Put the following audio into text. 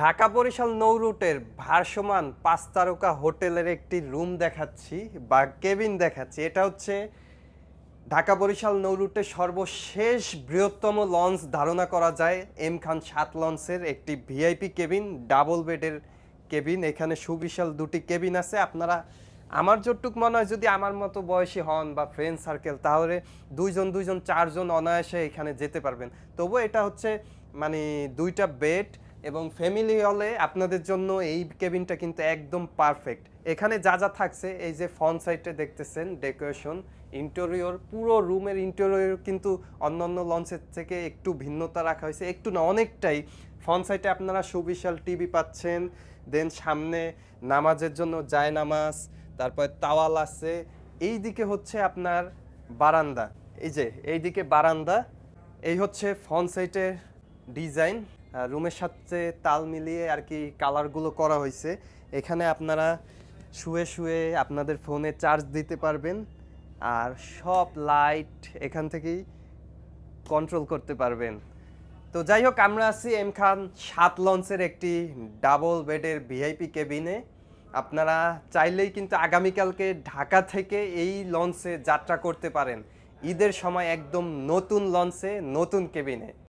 ঢাকা বরিশাল নৌ রুটের ভারসমান পাঁচ তারকা হোটেলের একটি রুম দেখাচ্ছি বা কেবিন দেখাচ্ছি। এটা হচ্ছে ঢাকা বরিশাল নৌ রুটের সর্বশেষ বৃহত্তম লঞ্চ ধারণা করা যায়। এম খান সাত লঞ্চের একটি ভিআইপি কেবিন, ডাবল বেডের কেবিন, এখানে সুবিশাল দুটি কেবিন আছে। আপনারা আমার যতটুক মনে হয়, যদি আমার মতো বয়সী হন বা ফ্রেন্ড সার্কেল তাহলে দুইজন দুইজন, চারজন অনায়াসে এখানে যেতে পারবেন। তবু এটা হচ্ছে মানে দুইটা বেড এবং ফ্যামিলি হলে আপনাদের জন্য এই কেবিনটা কিন্তু একদম পারফেক্ট এখানে যা যা থাকছে, এই যে ফ্রন্ট সাইডে দেখতেছেন ডেকোরেশন ইন্টেরিয়র পুরো রুমের ইন্টেরিয়র কিন্তু অন্যান্য লঞ্চের থেকে একটু ভিন্নতা রাখা হয়েছে। একটু না, অনেকটাই। ফ্রন্ট সাইডে আপনারা সুবিশাল টিভি পাচ্ছেন দেন সামনে নামাজের জন্য যায় নামাজ তারপর তাওয়াল আছে। এই দিকে হচ্ছে আপনার বারান্দা। এই যে এইদিকে বারান্দা। এই হচ্ছে ফ্রন্ট সাইডের ডিজাইন রুমের সাথে তাল মিলিয়ে আর কি কালারগুলো করা হয়েছে। এখানে আপনারা শুয়ে শুয়ে আপনাদের ফোনে চার্জ দিতে পারবেন আর সব লাইট এখান থেকেই কন্ট্রোল করতে পারবেন। তো যাই হোক, আমরা আছি এম খান সাত লঞ্চের একটি ডাবল বেডের ভিআইপি কেবিনে আপনারা চাইলেই কিন্তু আগামীকালকে ঢাকা থেকে এই লঞ্চে যাত্রা করতে পারেন। ঈদের সময় একদম নতুন লঞ্চে নতুন কেবিনে